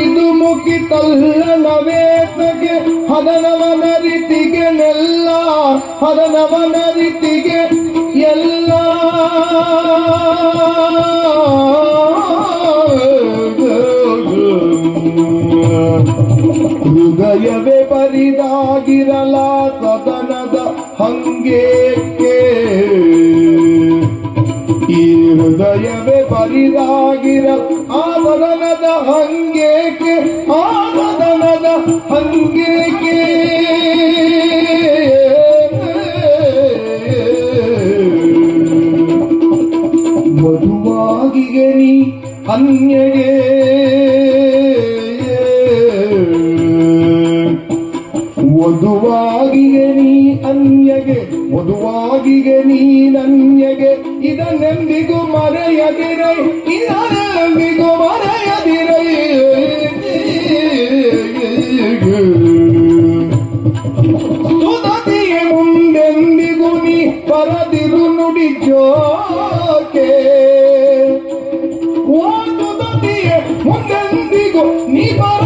ಇದು ಮುಖಿ ತಲ್ಲನವೇತಗೆ ಹದನವನ ರೀತಿಗೆ ನೆಲ್ಲ ಹದನವನ ರೀತಿಗೆ ಎಲ್ಲ. ಹೃದಯವೇ ಬರಿದಾಗಿರಲ ಸದನದ ಹಂಗೇಕೆ? ಹೃದಯವೇ ಬರಿದಾಗಿರ ಆವರಣದ ಹಂಗೇಕೆ ಆವರಣದ ಹಂಗೇಕೆ? ಮಧುವಾಗಿಗೆ ನೀ ಅನ್ಯಗೆ ವಧುವಾಗಿಗೆ ನೀ ಅನ್ಯಗೆ. ವಧುವಾಗಿಗೆ ನೀನನ್ಯಗೆ ಇದನ್ನೆಂದಿಗೂ ಮರೆಯದಿರೈ ಇದನ್ನೆಂದಿಗೂ ಮರೆಯದಿರೈ. ಸುಧತಿಗೆ ಮುಂದೆಂದಿಗೂ ನೀ ಪರದಿರು ನುಡಿಜೋಕೆ ಓ ಓದುದತಿಯೇ ಮುಂದೆಂದಿಗೂ ನೀ ಬರದಿರು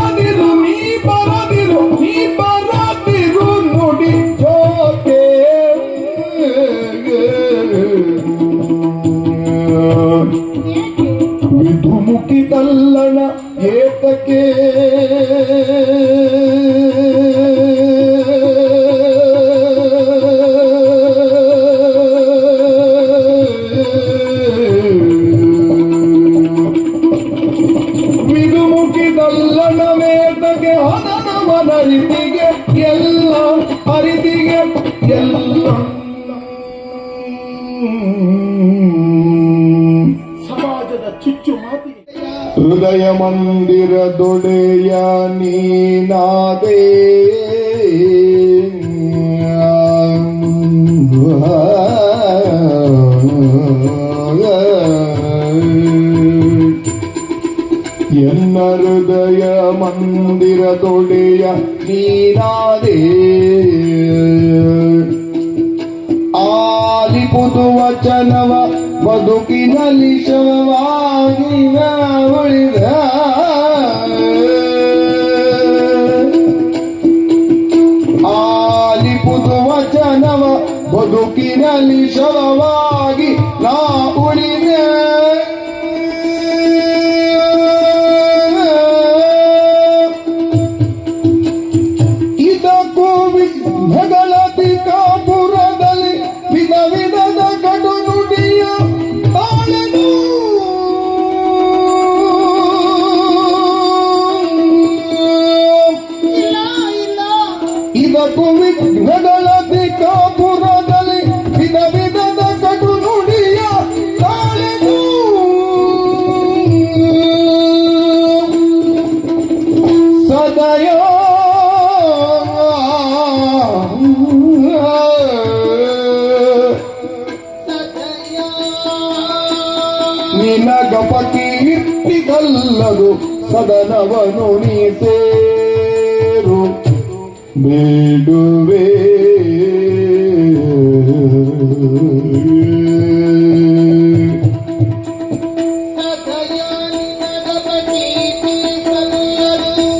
day. ಹೃದಯ ಮಂದಿರದೊಡೆಯ ನೀನಾದೇ ಎನ್ನ ಹೃದಯ ಮಂದಿರದೊಡೆಯ ನೀನಾದೇ ಆಲಿಪುದು ವಚನವ ಬದುಕಿನಲ್ಲಿ ಶವವಾಗಿ ಉಳಿದ ಆಲಿಪುದು ವಚನವ ಬದುಕಿನಲ್ಲಿ ಶವವಾಗಿ ನಾ ಉಳಿದೆ ಸದನವನು ನೀ ಸೇರು ಬೇಡುವೆ.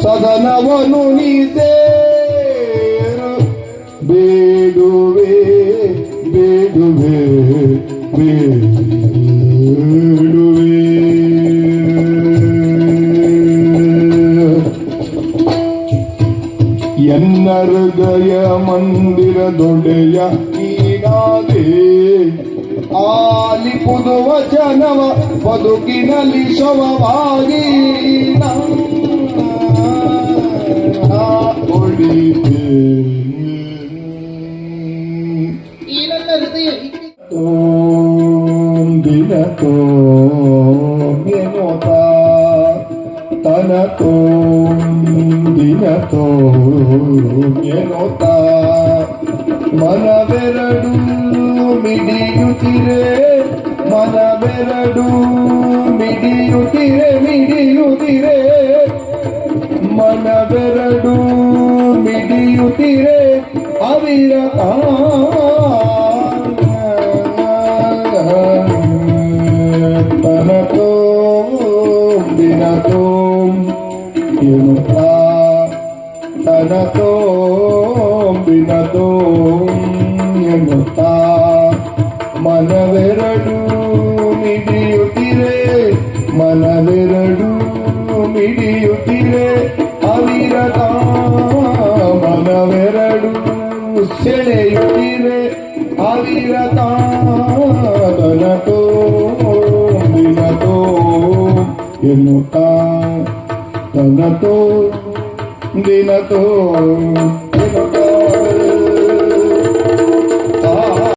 ಸದನವನು ನೀ ಸೇರು ಬೇಡುವೆ ಬೇಡುವೆ. ಎನ್ನ ಹೃದಯ ಮಂದಿರದೊಡೆಯ ನೀನಾದೆ ಆಲಿಪುದು ವಚನವ ಬದುಕಿನಲ್ಲಿ ಶವವಾಗಿ ನಾ ಒಳಿತೆ ಈ ನನ್ನ ಹೃದಯ ಹಿಗ್ಗಿ ಓಂ ದಿನ ತೋತ ತನ ತೋಂ ದಿನ ತೋತ ಮನವೆರಡು ಮಿಡಿಯುತ್ತಿರೆ ಮನವೆರಡು ಮಿಡಿಯುತ್ತಿರೆ ಮಿಡಿಯುತ್ತಿರೆ ಮನವೆರಡು ಮಿಡಿಯುತ್ತಿರೆ ಅವಿರ ಎನ್ನುತ್ತಾ ಮನವೆರಡು ಮಿಡಿಯುತ್ತಿರೆ ಮನವೆರಡು ಮಿಡಿಯುತ್ತಿರೆ ಅವಿರತ ಮನವೆರಡು ಸೆಳೆಯುತ್ತಿರೆ ಅವಿರತ ದನತೋ ದಿನತೋ ಎನ್ನುತ್ತಾ ತನತೋ ದಿನತೋ